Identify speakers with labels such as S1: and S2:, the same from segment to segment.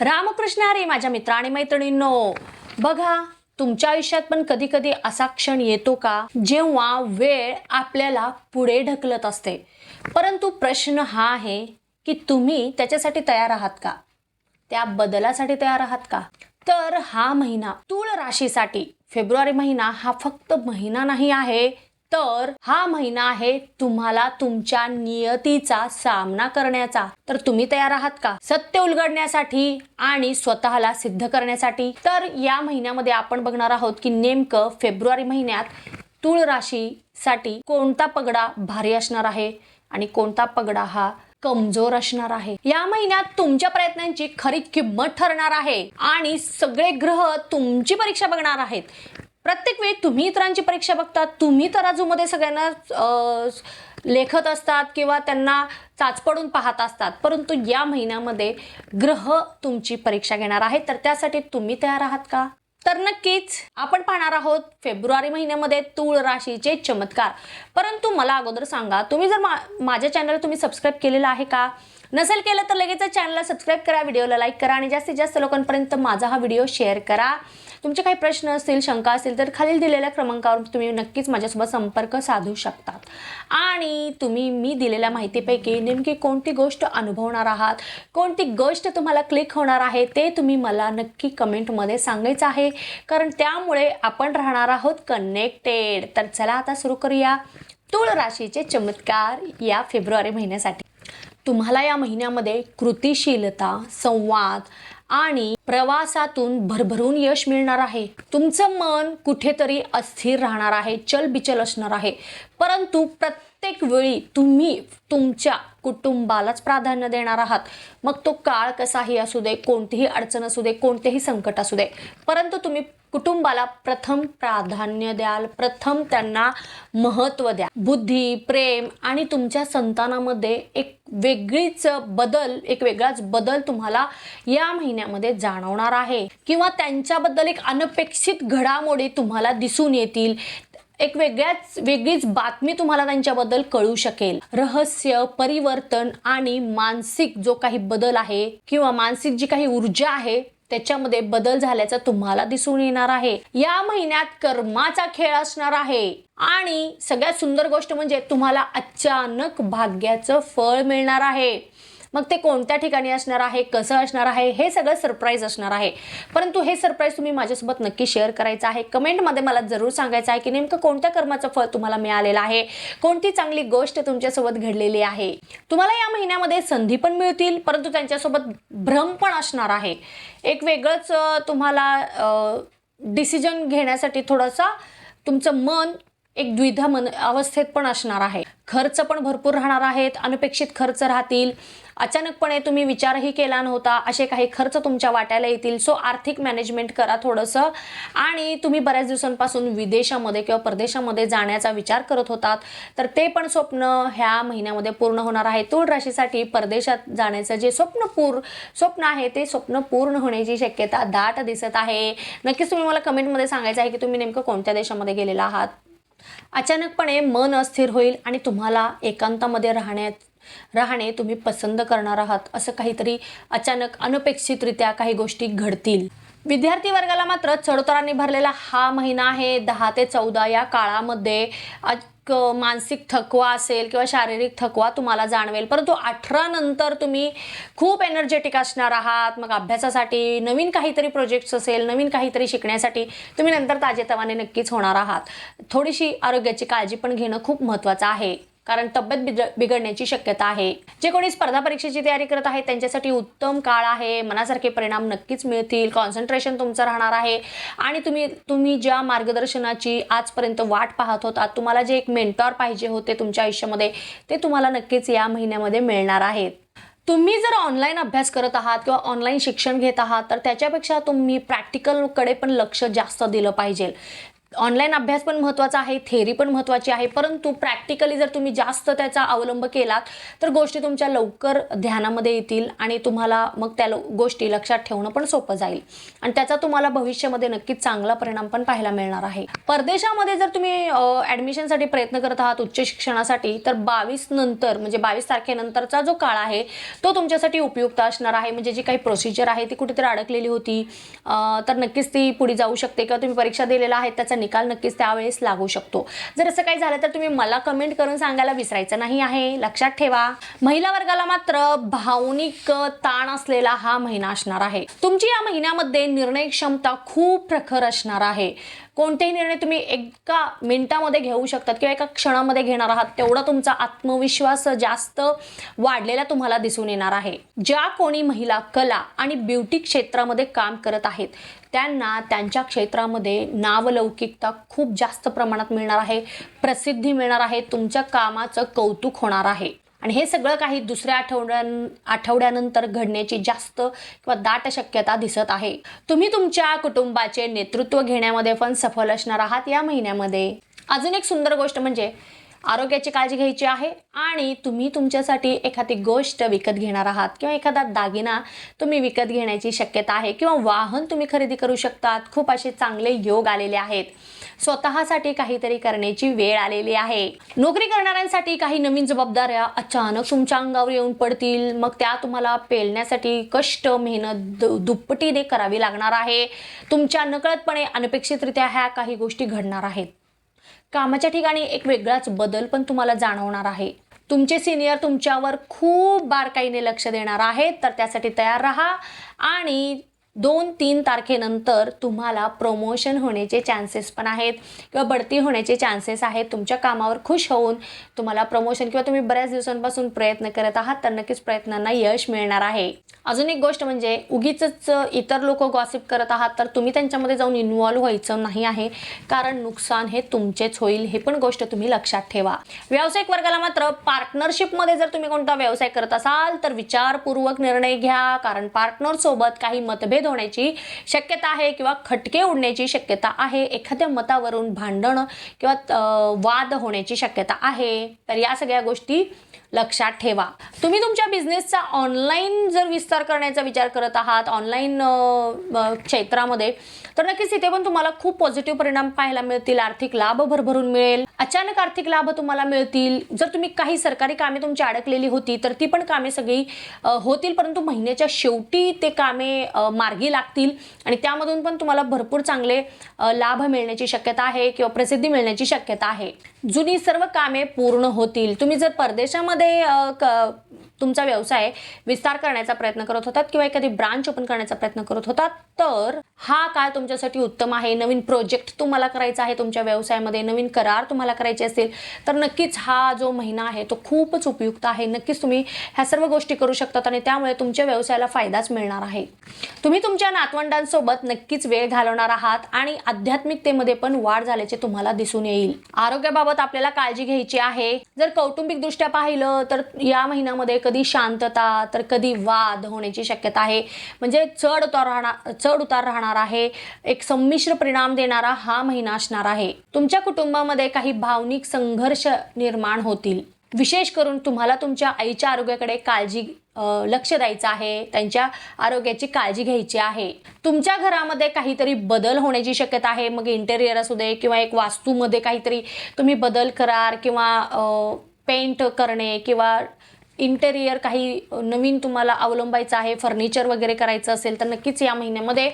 S1: रामकृष्ण अरे माझ्या मित्र आणि मैत्रिणींनो बघा तुमच्या आयुष्यात पण कधी कधी असा क्षण येतो का जेव्हा वेळ आपल्याला पुढे ढकलत असते. परंतु प्रश्न हा आहे की तुम्ही त्याच्यासाठी तयार आहात का? त्या बदलासाठी तयार आहात का? तर हा महिना तूळ राशीसाठी फेब्रुवारी महिना हा फक्त महिना नाही आहे तर हा महिना आहे तुम्हाला तुमच्या नियतीचा सामना करण्याचा. तर तुम्ही तयार आहात का? सत्य उलगडण्यासाठी आणि स्वतःला सिद्ध करण्यासाठी. तर या महिन्यामध्ये आपण बघणार आहोत की नेमकं फेब्रुवारी महिन्यात तूळ राशीसाठी कोणता पगडा भारी असणार आहे आणि कोणता पगडा हा कमजोर असणार आहे. या महिन्यात तुमच्या प्रयत्नांची खरी किंमत ठरणार आहे आणि सगळे ग्रह तुमची परीक्षा बघणार आहेत. प्रत्येक वेळी तुम्ही इतरांची परीक्षा बघता तुम्ही तराजूमध्ये सगळ्यांना लेखत असतात किंवा त्यांना चाचपडून पाहत असतात. परंतु या महिन्यामध्ये ग्रह तुमची परीक्षा घेणार आहे तर त्यासाठी तुम्ही तयार आहात का? तर नक्कीच. आपण पाहणार आहोत फेब्रुवारी महिन्यामध्ये तूळ राशीचे चमत्कार. परंतु मला अगोदर सांगा तुम्ही जर मा माझ्या चॅनल तुम्ही सबस्क्राईब केलेलं आहे का? नसेल केलं तर लगेच चॅनलला सबस्क्राईब करा व्हिडिओला लाईक करा आणि जास्तीत जास्त लोकांपर्यंत माझा हा व्हिडिओ शेअर करा. तुमचे काही प्रश्न असतील शंका असतील तर खालील दिलेल्या क्रमांकावर तुम्ही नक्कीच माझ्यासोबत संपर्क साधू शकतात. आणि तुम्ही मी दिलेल्या माहितीपैकी नेमकी कोणती गोष्ट अनुभवणार आहात कोणती गोष्ट तुम्हाला क्लिक होणार आहे ते तुम्ही मला नक्की कमेंटमध्ये सांगायचं आहे. कारण त्यामुळे आपण राहणार आहोत कनेक्टेड तर चला आता सुरू करूया. तूळ राशीचे चमत्कार या फेब्रुवारी महिन्यासाठी. तुम्हाला या महिन्यामध्ये कृतिशीलता संवाद आणि प्रवासातून भरभरून यश मिळणार आहे. तुमचं मन कुठेतरी अस्थिर राहणार आहे चलबिचल असणार आहे. परंतु प्रत्येक वेळी तुम्ही तुमच्या कुटुंबालाच प्राधान्य देणार आहात. मग तो काळ कसाही असू दे कोणतीही अडचण असू दे कोणतेही संकट असू दे. परंतु तुम्ही कुटुंबाला प्रथम प्राधान्य द्याल प्रथम त्यांना महत्त्व द्या. बुद्धी प्रेम आणि तुमच्या संतानामध्ये एक वेगळीच बदल एक वेगळाच बदल तुम्हाला या महिन्यामध्ये जाणवणार आहे. किंवा त्यांच्याबद्दल एक अनपेक्षित घडामोडी तुम्हाला दिसून येतील. एक वेगळ्याच वेगळीच बातमी तुम्हाला त्यांच्याबद्दल कळू शकेल. रहस्य परिवर्तन आणि मानसिक जो काही बदल आहे किंवा मानसिक जी काही ऊर्जा आहे त्याच्यामध्ये बदल झाल्याचा तुम्हाला दिसून येणार आहे. या महिन्यात कर्माचा खेळ असणार आहे. आणि सगळ्यात सुंदर गोष्ट म्हणजे तुम्हाला अचानक भाग्याचं फळ मिळणार आहे. मग ते कोणत्या ठिकाणी असणार आहे कसं असणार आहे हे सगळं सरप्राईज असणार आहे. परंतु हे सरप्राईज तुम्ही माझ्यासोबत नक्की शेअर करायचं आहे. कमेंटमध्ये मला जरूर सांगायचं आहे की नेमकं कोणत्या कर्माचं फळ तुम्हाला मिळालेलं आहे? कोणती चांगली गोष्ट तुमच्यासोबत घडलेली आहे? तुम्हाला या महिन्यामध्ये संधी पण मिळतील परंतु त्यांच्यासोबत भ्रम पण असणार आहे. एक वेगळंच तुम्हाला डिसिजन घेण्यासाठी थोडंसं तुमचं मन एक द्विधा मन अवस्थेत पण असणार आहे. खर्च पण भरपूर राहणार आहेत अनपेक्षित खर्च राहतील. अचानकपणे तुम्ही विचारही केला नव्हता असे काही खर्च तुमच्या वाट्याला येतील. सो आर्थिक मॅनेजमेंट करा थोडंसं. आणि तुम्ही बऱ्याच दिवसांपासून विदेशामध्ये किंवा परदेशामध्ये जाण्याचा विचार करत होतात. तर ते पण स्वप्न ह्या महिन्यामध्ये पूर्ण होणार आहे. तूळ राशीसाठी परदेशात जाण्याचं जे स्वप्न पूर स्वप्न आहे ते स्वप्न पूर्ण होण्याची शक्यता दाट दिसत आहे. नक्कीच तुम्ही मला कमेंटमध्ये सांगायचं आहे की तुम्ही नेमकं कोणत्या देशामध्ये गेलेला आहात? अचानकपणे मन अस्थिर होईल आणि तुम्हाला एकांतामध्ये राहण्यात राहणे तुम्ही पसंत करणार आहात असं काहीतरी अचानक अनपेक्षितरित्या काही गोष्टी घडतील. विद्यार्थी वर्गाला मात्र चढोतरांनी भरलेला हा महिना आहे. दहा ते चौदा या काळामध्ये मानसिक थकवा असेल किंवा शारीरिक थकवा तुम्हाला जाणवेल. परंतु अठरा नंतर तुम्ही खूप एनर्जेटिक असणार आहात. मग अभ्यासासाठी नवीन काहीतरी प्रोजेक्ट्स असेल नवीन काहीतरी शिकण्यासाठी तुम्ही नंतर ताजेतवाने नक्कीच होणार आहात. थोडीशी आरोग्याची काळजी पण घेणं खूप महत्त्वाचं आहे. कारण तब्येत बिघडण्याची शक्यता आहे. जे कोणी स्पर्धा परीक्षेची तयारी करत आहे त्यांच्यासाठी उत्तम काळ आहे. मनासारखे परिणाम नक्कीच मिळतील. कॉन्सन्ट्रेशन तुमचं राहणार आहे. आणि तुम्ही तुम्ही ज्या मार्गदर्शनाची आजपर्यंत वाट पाहत होता तुम्हाला जे एक मेंटॉर पाहिजे होते तुमच्या आयुष्यामध्ये ते तुम्हाला नक्कीच या महिन्यामध्ये मिळणार आहेत. तुम्ही जर ऑनलाईन अभ्यास करत आहात किंवा ऑनलाईन शिक्षण घेत आहात तर त्याच्यापेक्षा तुम्ही प्रॅक्टिकलकडे पण लक्ष जास्त दिलं पाहिजे. ऑनलाईन अभ्यास पण महत्त्वाचा आहे थेअरी पण महत्त्वाची आहे परंतु प्रॅक्टिकली जर तुम्ही जास्त त्याचा अवलंब केलात तर गोष्टी तुमच्या लवकर ध्यानामध्ये येतील आणि तुम्हाला मग त्या गोष्टी लक्षात ठेवणं पण सोपं जाईल. आणि त्याचा तुम्हाला भविष्यामध्ये नक्कीच चांगला परिणाम पण पाहायला मिळणार आहे. परदेशामध्ये जर तुम्ही ॲडमिशनसाठी प्रयत्न करत आहात उच्च शिक्षणासाठी तर बावीस नंतर म्हणजे बावीस तारखेनंतरचा जो काळ आहे तो तुमच्यासाठी उपयुक्त असणार आहे. म्हणजे जी काही प्रोसिजर आहे ती कुठेतरी अडकलेली होती. तर नक्कीच ती पुढे जाऊ शकते किंवा तुम्ही परीक्षा दिलेला आहे त्याचा निकाल नक्कीच त्यावेळेस लागू शकतो. जर असं काही झालं तर तुम्ही मला कमेंट करून सांगायला विसरायचं नाही आहे. लक्षात ठेवा. महिला वर्गाला मात्र भावनिक ताण असलेला हा महिना असणार आहे. तुमची या महिन्यामध्ये निर्णय क्षमता खूप प्रखर असणार आहे. कोणतेही निर्णय तुम्ही एका मिनिटामध्ये घेऊ शकतात किंवा एका क्षणामध्ये घेणार आहात तेवढा तुमचा आत्मविश्वास जास्त वाढलेला तुम्हाला दिसून येणार आहे. ज्या कोणी महिला कला आणि ब्युटी क्षेत्रामध्ये काम करत आहेत त्यांना त्यांच्या क्षेत्रामध्ये नावलौकिकता खूप जास्त प्रमाणात मिळणार आहे प्रसिद्धी मिळणार आहे तुमच्या कामाचं कौतुक होणार आहे. आणि हे सगळं काही दुसऱ्या आठवड्या आठवड्यानंतर घडण्याची जास्त किंवा दाट शक्यता दिसत आहे. तुम्ही तुमच्या कुटुंबाचे नेतृत्व घेण्यामध्ये पण सफल असणार आहात या महिन्यामध्ये. अजून एक सुंदर गोष्ट म्हणजे आरोग्याची काळजी घ्यायची आहे आणि तुम्ही तुमच्यासाठी एखादी गोष्ट विकत घेणार आहात किंवा एखादा दागिना तुम्ही विकत घेण्याची शक्यता आहे किंवा वाहन तुम्ही खरेदी करू शकतात. खूप असे चांगले योग आलेले आहेत. स्वतःसाठी काहीतरी करण्याची वेळ आलेली आहे. नोकरी करणाऱ्यांसाठी काही नवीन जबाबदाऱ्या अचानक तुमच्या अंगावर येऊन पडतील. मग त्या तुम्हाला पेलण्यासाठी कष्ट मेहनत दु- दुप्पटीने करावी लागणार आहे. तुमच्या नकळतपणे अनपेक्षितरित्या ह्या काही गोष्टी घडणार आहेत. कामाच्या ठिकाणी एक वेगळाच बदल पण तुम्हाला जाणवणार आहे. तुमचे सिनियर तुमच्यावर खूप बारकाईने लक्ष देणार आहेत. तर त्यासाठी तयार राहा आणि दोन तीन तारखेनंतर तुम्हाला प्रमोशन होण्याचे चान्सेस पण आहेत किंवा बढती होण्याचे चान्सेस आहेत. तुमच्या कामावर खुश होऊन तुम्हाला प्रमोशन किंवा तुम्ही बऱ्याच दिवसांपासून प्रयत्न करत आहात तर नक्कीच प्रयत्नांना यश मिळणार आहे. अजून एक गोष्ट म्हणजे उगीच इतर लोक गॉसिप करत आहात तर तुम्ही त्यांच्यामध्ये जाऊन इन्वॉल्व्ह व्हायचं नाही आहे. कारण नुकसान हे तुमचेच होईल हे पण गोष्ट तुम्ही लक्षात ठेवा. व्यावसायिक वर्गाला मात्र पार्टनरशिपमध्ये जर तुम्ही कोणता व्यवसाय करत असाल तर विचारपूर्वक निर्णय घ्या. कारण पार्टनरसोबत काही मतभेद होण्याची शक्यता आहे किंवा खटके उडण्याची शक्यता आहे एखाद्या मतावरून भांडण किंवा वाद होण्याची शक्यता आहे तर या सगळ्या गोष्टी लक्षात ठेवा. तुम्ही तुमच्या बिझनेसचा ऑनलाईन जर विस्तार करण्याचा विचार करत आहात ऑनलाईन क्षेत्रामध्ये तर नक्कीच इथे पण तुम्हाला खूप पॉझिटिव्ह परिणाम पाहायला मिळतील आर्थिक लाभ भरभरून मिळेल अचानक आर्थिक लाभ तुम्हाला मिळतील. जर तुम्ही काही सरकारी कामे तुमची अडकलेली होती तर ती पण कामे सगळी होतील परंतु महिन्याच्या शेवटी ते कामे अ, मार्गी लागतील आणि त्यामधून पण तुम्हाला भरपूर चांगले लाभ मिळण्याची शक्यता आहे किंवा प्रसिद्धी मिळण्याची शक्यता आहे. जुनी सर्व कामे पूर्ण होतील. तुम्ही जर परदेशामध्ये तुमचा व्यवसाय विस्तार करण्याचा प्रयत्न करत होतात किंवा एखादी ब्रांच ओपन करण्याचा प्रयत्न करत होतात तर हा काळ तुमच्यासाठी उत्तम आहे. नवीन प्रोजेक्ट तुम्हाला करायचा आहे तुमच्या व्यवसायामध्ये नवीन करार तुम्हाला करायचे असतील तर नक्कीच हा जो महिना आहे तो खूपच उपयुक्त आहे. नक्कीच तुम्ही ह्या सर्व गोष्टी करू शकतात आणि त्यामुळे तुमच्या व्यवसायाला फायदाच मिळणार आहे. तुम्ही तुमच्या नातवंडांसोबत नक्कीच वेळ घालवणार आहात आणि आध्यात्मिकतेमध्ये पण वाढ झाल्याचे तुम्हाला दिसून येईल. आरोग्याबाबत आपल्याला काळजी घ्यायची आहे. जर कौटुंबिक दृष्ट्या पाहिलं तर या महिन्यामध्ये कधी शांतता तर कधी वाद होण्याची शक्यता आहे. म्हणजे चढ उतार राहणार चढ उतार राहणार आहे. एक संमिश्र परिणाम देणारा हा महिना असणार आहे. तुमच्या कुटुंबामध्ये काही भावनिक संघर्ष निर्माण होतील. विशेष करून तुम्हाला तुमच्या आईच्या आरोग्याकडे काळजी लक्ष द्यायचं आहे त्यांच्या आरोग्याची काळजी घ्यायची आहे. तुमच्या घरामध्ये काहीतरी बदल होण्याची शक्यता आहे मग इंटेरियर असू दे किंवा एक वास्तूमध्ये काहीतरी तुम्ही बदल करार किंवा पेंट करणे किंवा इंटेरियर काही नवीन तुम्हाला अवलंबायचं आहे फर्निचर वगैरे करायचं असेल तर नक्कीच या महिन्यामध्ये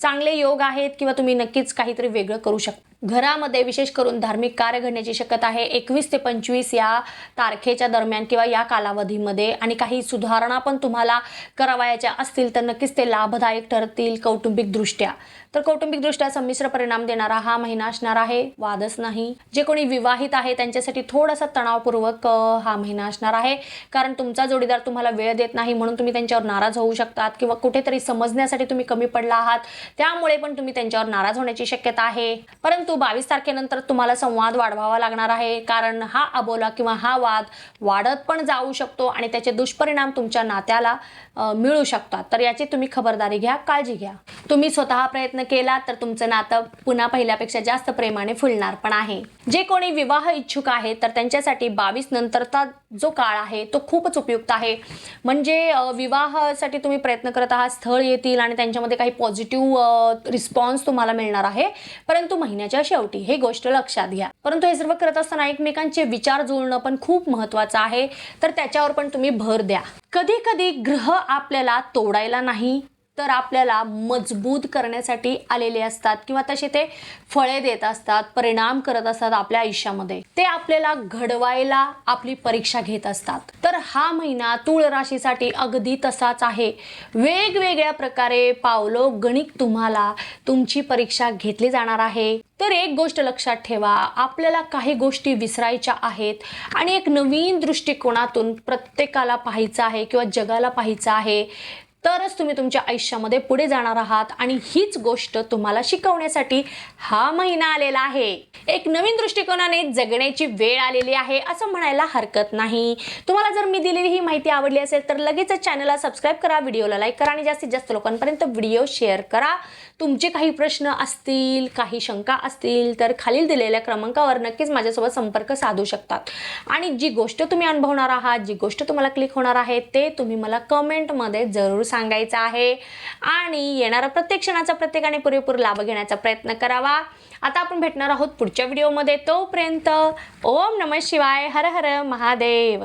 S1: चांगले योग आहेत किंवा तुम्ही नक्कीच काहीतरी वेगळं करू शकता. घरामध्ये विशेष करून धार्मिक कार्य घडण्याची शक्यता आहे. एकवीस ते पंचवीस या तारखेच्या दरम्यान किंवा या कालावधीमध्ये आणि काही सुधारणा पण तुम्हाला करावयाच्या असतील तर नक्कीच ते लाभदायक ठरतील कौटुंबिकदृष्ट्या. तर कौटुंबिकदृष्ट्या संमिश्र परिणाम देणारा हा महिना असणार आहे. वादच नाही. जे कोणी विवाहित आहे त्यांच्यासाठी थोडासा तणावपूर्वक हा महिना असणार आहे. कारण तुमचा जोडीदार तुम्हाला वेळ देत नाही म्हणून तुम्ही त्यांच्यावर नाराज होऊ शकतात किंवा कुठेतरी समजण्यासाठी तुम्ही कमी पडला आहात. त्यामुळे पण तुम्ही त्यांच्यावर नाराज होण्याची शक्यता आहे. परंतु बावीस तारखेनंतर तुम्हाला संवाद वाढवावा लागणार आहे. कारण हा अबोला किंवा हा वाद वाढत पण जाऊ शकतो आणि त्याचे दुष्परिणाम तुमच्या नात्याला मिळू शकतात. तर याची तुम्ही खबरदारी घ्या काळजी घ्या. तुम्ही स्वतः प्रयत्न केला तर तुमचं नातं पुन्हा पहिल्यापेक्षा जास्त प्रेमाने फुलणार पण आहे. जे कोणी विवाह इच्छुक आहे तर त्यांच्यासाठी बावीस नंतरचा जो काळ आहे तो खूपच उपयुक्त आहे. म्हणजे विवाहासाठी तुम्ही प्रयत्न करत आहात स्थळ येतील आणि त्यांच्यामध्ये काही पॉझिटिव्ह रिस्पॉन्स तुम्हाला मिळणार आहे. परंतु महिन्याच्या शेवटी हे गोष्ट लक्षात घ्या. परंतु हे सर्व करत असताना एकमेकांचे विचार जुळणं पण खूप महत्वाचं आहे. तर त्याच्यावर पण तुम्ही भर द्या. कधी कधी ग्रह आपल्याला तोडायला नाही तर आपल्याला मजबूत करण्यासाठी आलेले असतात किंवा तसे ते फळे देत असतात परिणाम करत असतात आपल्या आयुष्यामध्ये. ते आपल्याला घडवायला आपली परीक्षा घेत असतात. तर हा महिना तुळ राशीसाठी अगदी तसाच आहे. वेगवेगळ्या प्रकारे पावलो गणित तुम्हाला तुमची परीक्षा घेतली जाणार आहे. तर एक गोष्ट लक्षात ठेवा आपल्याला काही गोष्टी विसरायच्या आहेत आणि एक नवीन दृष्टिकोनातून प्रत्येकाला पाहायचं आहे किंवा जगाला पाहायचं आहे. तरच तुम्ही तुमच्या आयुष्यामध्ये पुढे जाणार आहात आणि हीच गोष्ट तुम्हाला शिकवण्यासाठी हा महिना आलेला आहे. एक नवीन दृष्टिकोनाने जगण्याची वेळ आलेली आहे असं म्हणायला हरकत नाही. तुम्हाला जर मी दिलेली ही माहिती आवडली असेल तर लगेच चॅनलला सबस्क्राईब करा व्हिडिओला लाईक करा आणि जास्तीत जास्त लोकांपर्यंत व्हिडिओ शेअर करा. तुमचे काही प्रश्न असतील काही शंका असतील तर खालील दिलेल्या क्रमांकावर नक्कीच माझ्यासोबत संपर्क साधू शकतात. आणि जी गोष्ट तुम्ही अनुभवणार आहात जी गोष्ट तुम्हाला क्लिक होणार आहे ते तुम्ही मला कमेंटमध्ये जरूर सांगायचं आहे. आणि येणारा प्रत्येक क्षणाचा प्रत्येकाने पुरेपूर लाभ घेण्याचा प्रयत्न करावा. आता आपण भेटणार आहोत पुढच्या व्हिडिओमध्ये तोपर्यंत ओम नम शिवाय हर हर महादेव.